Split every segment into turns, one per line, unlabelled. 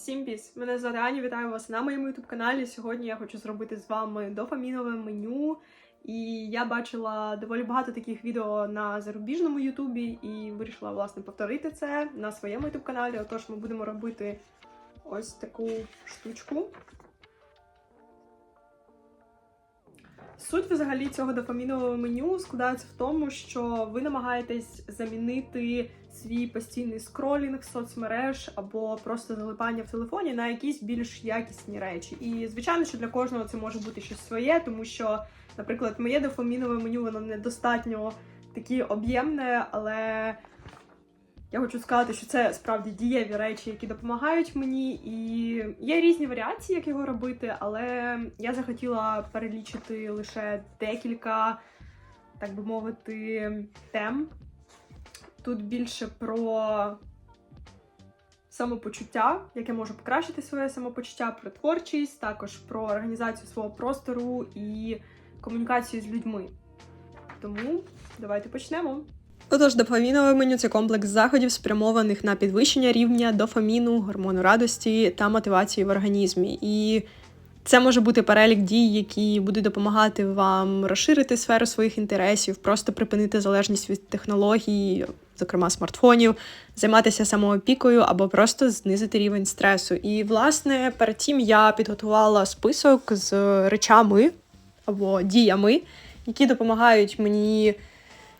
Всім піс! Мене звати вітаю вас на моєму youtube каналі. Сьогодні я хочу зробити з вами дофамінове меню. І я бачила доволі багато таких відео на зарубіжному ютубі і вирішила власне повторити це на своєму youtube каналі. Отож, ми будемо робити ось таку штучку. Суть взагалі цього дофамінового меню складається в тому, що ви намагаєтесь замінити свій постійний скролінг соцмереж або просто залипання в телефоні на якісь більш якісні речі. І звичайно, що для кожного це може бути щось своє, тому що, наприклад, моє дофамінове меню воно недостатньо таке об'ємне, але я хочу сказати, що це справді дієві речі, які допомагають мені, і є різні варіації, як його робити, але я захотіла перелічити лише декілька, так би мовити, тем. Тут більше про самопочуття, яке може покращити своє самопочуття, про творчість, також про організацію свого простору і комунікацію з людьми. Тому давайте почнемо. Отож, дофамінове меню це комплекс заходів, спрямованих на підвищення рівня дофаміну, гормону радості та мотивації в організмі. І це може бути перелік дій, які будуть допомагати вам розширити сферу своїх інтересів, просто припинити залежність від технологій, зокрема смартфонів, займатися самоопікою або просто знизити рівень стресу. І, власне, перед цим я підготувала список з речами або діями, які допомагають мені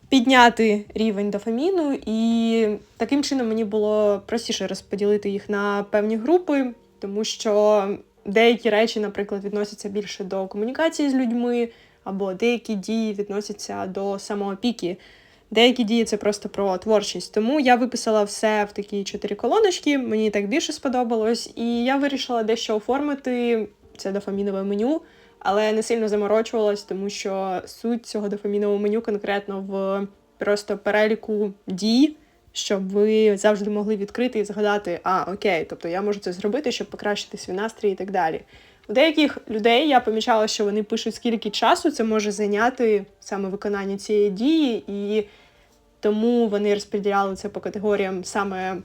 підняти рівень дофаміну, і таким чином мені було простіше розподілити їх на певні групи, тому що деякі речі, наприклад, відносяться більше до комунікації з людьми, або деякі дії відносяться до самоопіки. Деякі дії це просто про творчість. Тому я виписала все в такі чотири колоночки, мені так більше сподобалось, і я вирішила дещо оформити це дофамінове меню але не сильно заморочувалась, тому що суть цього дофамінового меню конкретно в просто переліку дій, щоб ви завжди могли відкрити і згадати, а окей, тобто я можу це зробити, щоб покращити свій настрій і так далі. У деяких людей я помічала, що вони пишуть, скільки часу це може зайняти саме виконання цієї дії, і тому вони розподіляли це по категоріям саме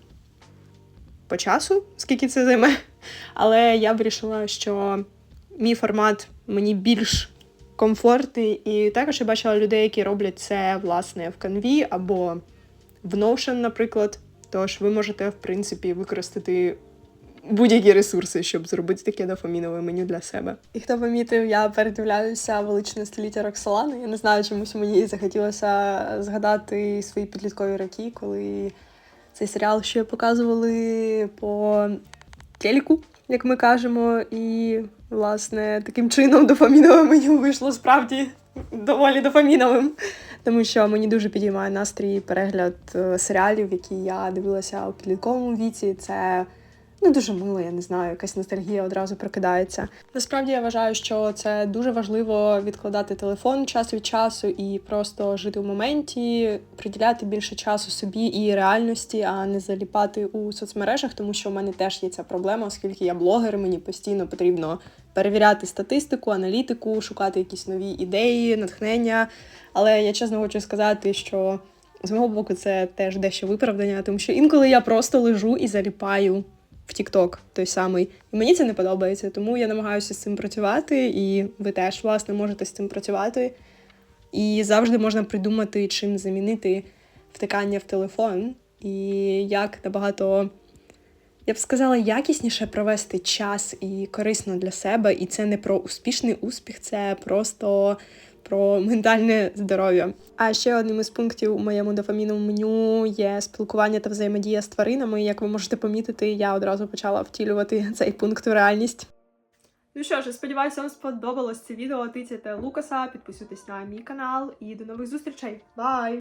по часу, скільки це займе. Але я вирішила, що мій формат мені більш комфортний, і також я бачила людей, які роблять це власне в Canvі або в Notion, наприклад. Тож ви можете, в принципі, використати будь-які ресурси, щоб зробити таке дофамінове меню для себе. І хто помітив, я передивляюся величне століття Роксолани. Я не знаю, чомусь мені захотілося згадати свої підліткові роки, коли цей серіал ще показували по телеку, як ми кажемо, і власне таким чином дофамінове меню вийшло справді доволі дофаміновим. Тому що мені дуже підіймає настрій перегляд е, серіалів, які я дивилася у підлітковому віці. Це ну дуже мило, я не знаю, якась ностальгія одразу прокидається. Насправді я вважаю, що це дуже важливо відкладати телефон час від часу і просто жити в моменті, приділяти більше часу собі і реальності, а не заліпати у соцмережах, тому що в мене теж є ця проблема, оскільки я блогер, мені постійно потрібно перевіряти статистику, аналітику, шукати якісь нові ідеї, натхнення. Але я чесно хочу сказати, що з мого боку це теж дещо виправдання, тому що інколи я просто лежу і заліпаю в TikTok той самий. І мені це не подобається, тому я намагаюся з цим працювати, і ви теж, власне, можете з цим працювати. І завжди можна придумати, чим замінити втикання в телефон, і як набагато, я б сказала, якісніше провести час і корисно для себе. І це не про успішний успіх, це просто про ментальне здоров'я. А ще одним із пунктів у моєму дофаміновому меню є спілкування та взаємодія з тваринами. Як ви можете помітити, я одразу почала втілювати цей пункт у реальність. Ну що ж, сподіваюся, вам сподобалось це відео. Тицяйте Лукаса, підписуйтесь на мій канал і до нових зустрічей. Бай!